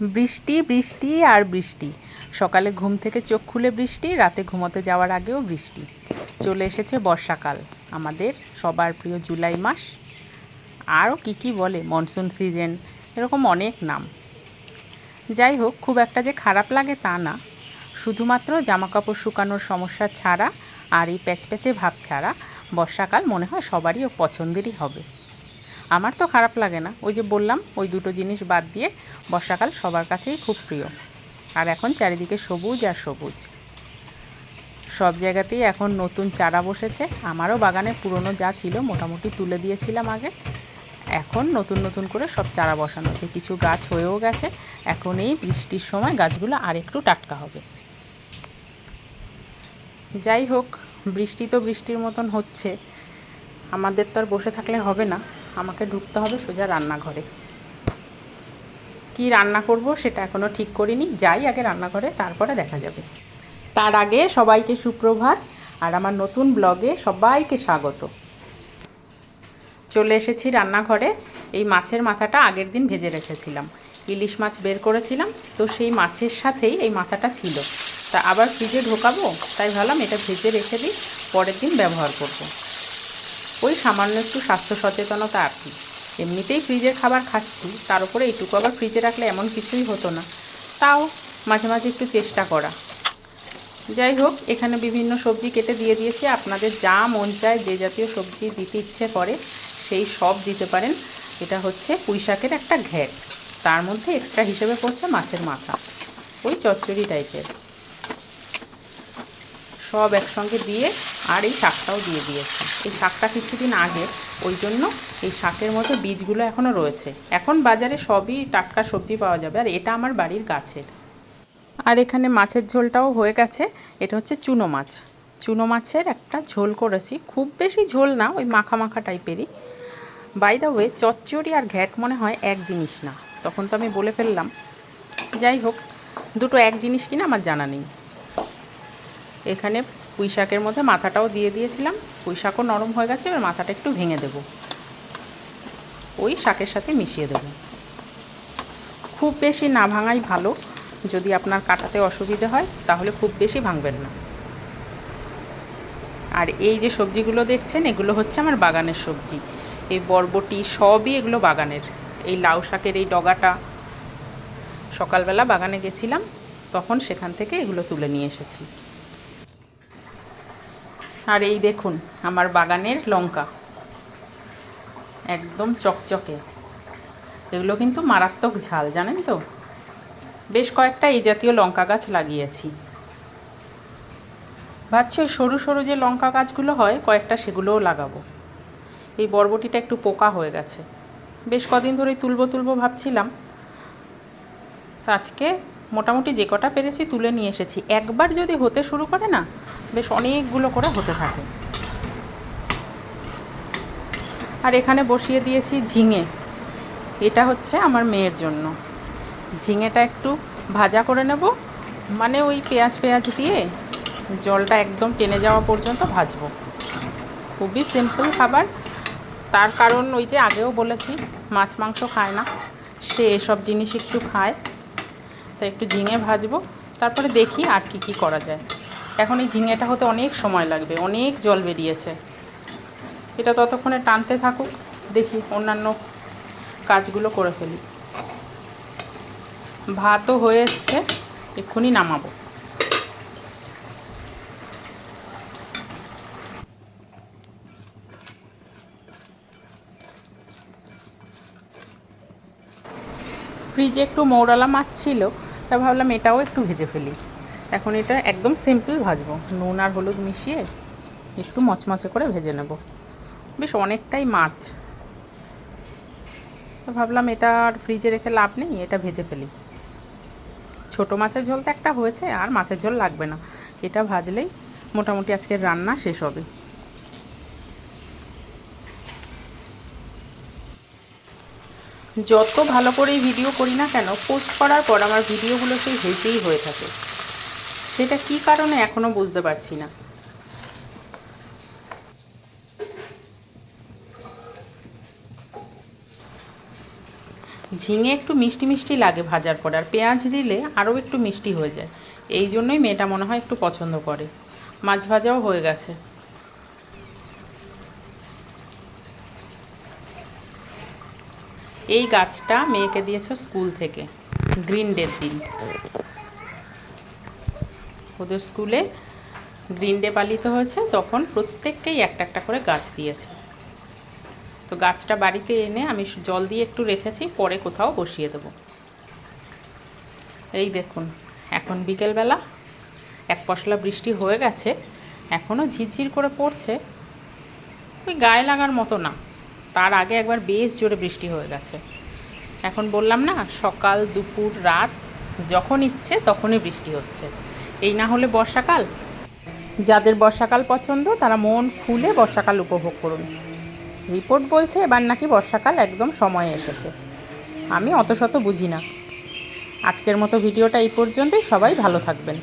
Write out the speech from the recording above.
বৃষ্টি বৃষ্টি আর বৃষ্টি। সকালে ঘুম থেকে চোখ খুলে বৃষ্টি, রাতে ঘুমোতে যাওয়ার আগেও বৃষ্টি। চলে এসেছে বর্ষাকাল, আমাদের সবার প্রিয় জুলাই মাস। আরও কী কী বলে মনসুন সিজন এরকম অনেক নাম। যাই হোক, খুব একটা যে খারাপ লাগে তা না। শুধুমাত্র জামাকাপড় শুকানোর সমস্যা ছাড়া আর এই প্যাচপ্যাচে ভাব ছাড়া বর্ষাকাল মনে হয় সবারই পছন্দেরই হবে। আমার তো খারাপ লাগে না। ওই যে বললাম, ওই দুটো জিনিস বাদ দিয়ে বর্ষাকাল সবার কাছেই খুব প্রিয়। আর এখন চারিদিকে সবুজ আর সবুজ। সব জায়গাতেই এখন নতুন চারা বসেছে। আমারও বাগানে পুরনো যা ছিল মোটামুটি তুলে দিয়েছিলাম আগে। এখন নতুন নতুন করে সব চারা বসানো হচ্ছে। কিছু গাছ হয়েও গেছে। এখন এই বৃষ্টির সময় গাছগুলো আরেকটু টাটকা হবে। যাই হোক, বৃষ্টি তো বৃষ্টির মতন হচ্ছে। আমাদের তো আর বসে থাকলে হবে না। আমাকে ঢুকতে হবে সোজা রান্নাঘরে। কি রান্না করব সেটা এখনও ঠিক করিনি, যাই আগে রান্নাঘরে, তারপরে দেখা যাবে। তার আগে সবাইকে সুপ্রভাত, আর আমার নতুন ব্লগে সবাইকে স্বাগত। চলে এসেছি রান্নাঘরে। এই মাছের মাথাটা আগের দিন ভেজে রেখেছিলাম। ইলিশ মাছ বের করেছিলাম, তো সেই মাছের সাথেই এই মাথাটা ছিল। তা আবার ফ্রিজে ঢোকাবো? তাই ভাবলাম এটা ভেজে রেখে দিই, পরের দিন ব্যবহার করব। ওই সামান্য একটু স্বাস্থ্য সচেতনতা আর কি। এমনিতেই ফ্রিজের খাবার খাচ্ছি, তার উপরে এইটুকু আবার ফ্রিজে রাখলে এমন কিছুই হতো না। তাও মাঝে মাঝে একটু চেষ্টা করা। যাই হোক, এখানে বিভিন্ন সবজি কেটে দিয়ে দিয়েছি। আপনাদের যা মন চায়, যে জাতীয় সবজি দিতে ইচ্ছে করে, সেই সব দিতে পারেন। এটা হচ্ছে পুঁই শাকের একটা ঘ্যাট। তার মধ্যে এক্সট্রা হিসেবে পড়ছে মাছের মাথা। ওই চচ্চড়ি টাইপের সব একসঙ্গে দিয়ে আর এই শাকটাও দিয়ে দিয়েছি। এই শাকটা কিছুদিন আগে, ওই জন্য এই শাকের মতো বীজগুলো এখনও রয়েছে। এখন বাজারে সবই টাটকা সবজি পাওয়া যাবে, আর এটা আমার বাড়ির গাছের। আর এখানে মাছের ঝোলটাও হয়ে গেছে, এটা হচ্ছে চুনো মাছ। চুনো মাছের একটা ঝোল করেছি, খুব বেশি ঝোল না, ওই মাখা মাখা টাইপেরই। বাই দ্য ওয়ে চচ্চড়ি আর ঘ্যাট মনে হয় এক জিনিস না, তখন তো আমি বলে ফেললাম। যাই হোক, দুটো এক জিনিস কিনা আমার জানা নেই। এখানে পুঁই শাকের মধ্যে মাথাটাও দিয়ে দিয়েছিলাম। পুঁই শাকও নরম হয়ে গেছে, এবার মাথাটা একটু ভেঙে দেব। ওই শাকের সাথে মিশিয়ে দেব। খুব বেশি না ভাঙাই ভালো, যদি আপনার কাটাতে অসুবিধে হয়, তাহলে খুব বেশি ভাঙবেন না। আর এই যে সবজিগুলো দেখছেন, এগুলো হচ্ছে আমার বাগানের সবজি। এই বরবটি সবই এগুলো বাগানের। এই লাউ শাকের এই ডগাটা। সকালবেলা বাগানে গেছিলাম, তখন সেখান থেকে এগুলো তুলে নিয়ে এসেছি। আর এই দেখুন, আমার বাগানের লঙ্কা। একদম চকচকে। এগুলো কিন্তু মারাত্মক ঝাল, জানেন তো? বেশ কয়েকটা এই জাতীয় লঙ্কা গাছ লাগিয়েছি। ভাবছি ওই সরু সরু যে লঙ্কা গাছগুলো হয়, কয়েকটা সেগুলোও লাগাবো। এই বরবটিটা একটু পোকা হয়ে গেছে। বেশ কদিন ধরেই তুলবো তুলবো ভাবছিলাম। আজকে মোটামুটি যে কটা পেরেছি তুলে নিয়ে এসেছি। একবার যদি হতে শুরু করে না, বেশ অনেকগুলো করে হতে থাকে। আর এখানে বসিয়ে দিয়েছি ঝিঙে। এটা হচ্ছে আমার মেয়ের জন্য। ঝিঙেটা একটু ভাজা করে নেব। মানে ওই পেঁয়াজ পেঁয়াজ দিয়ে জলটা একদম টেনে যাওয়া পর্যন্ত ভাজবো। খুবই সিম্পল খাবার। তার কারণ ওই যে আগেও বলেছি, মাছ মাংস খায় না। সে এসব জিনিস একটু খায়। তাই একটু ঝিঙে ভাজবো, তারপরে দেখি আর কি কি করা যায়। এখন এই ঝিঙেটা হতে অনেক সময় লাগবে, অনেক জল বেরিয়েছে। এটা ততক্ষণে টানতে থাকুক, দেখি অন্যান্য কাজগুলো করে ফেলি। ভাতও হয়ে এসছে, এক্ষুনি নামাবো। ফ্রিজে একটু মৌরালা মাছ ছিল তা ভাবলাম এটাও একটু ভেজে ফেলি। এখন এটা একদম সিম্পল ভাজবো। নুন আর হলুদ মিশিয়ে একটু মচমচে করে ভেজে নেব। বেশ অনেকটাই মাছ। ভাবলাম এটা আর ফ্রিজে রেখে লাভ নেই, এটা ভেজে ফেলি। ছোটো মাছের ঝোল তো একটা হয়েছে, আর মাছের ঝোল লাগবে না। এটা ভাজলেই মোটামুটি আজকের রান্না শেষ হবে। যত ভালো করেই ভিডিও করি না কেন পোস্ট করার পর আমার ভিডিওগুলো সেই হেঁটেই হয়ে থাকে। সেটা কি কারণে এখনও বুঝতে পারছি না। ঝিঙে একটু মিষ্টি মিষ্টি লাগে ভাজার পরে, আর পেঁয়াজ দিলে আরও একটু মিষ্টি হয়ে যায়। এই জন্যই মেয়েটা মনে হয় একটু পছন্দ করে। মাছ ভাজাও হয়ে গেছে। এই গাছটা মেয়েকে দিয়েছে স্কুল থেকে, গ্রিন ডের দিন। ওদের স্কুলে গ্রিন ডে পালিত হয়েছে, তখন প্রত্যেককেই একটা একটা করে গাছ দিয়েছে। তো গাছটা বাড়িতে এনে আমি জল দিয়ে একটু রেখেছি, পরে কোথাও বসিয়ে দেবো। এই দেখুন, এখন বিকেলবেলা, এক পশলা বৃষ্টি হয়ে গেছে এখনও ঝিরঝির করে পড়ছে। ওই গায়ে লাগার মতো না। তার আগে একবার বেশ জোরে বৃষ্টি হয়ে গেছে। এখন বললাম না, সকাল, দুপুর, রাত, যখন ইচ্ছে তখনই বৃষ্টি হচ্ছে। এই না হলে বর্ষাকাল? যাদের বর্ষাকাল পছন্দ, তারা মন খুলে বর্ষাকাল উপভোগ করুন। রিপোর্ট বলছে এবার নাকি বর্ষাকাল একদম সময়ে এসেছে। আমি অত শত বুঝি না। আজকের মতো ভিডিওটা এই পর্যন্তই। সবাই ভালো থাকবেন।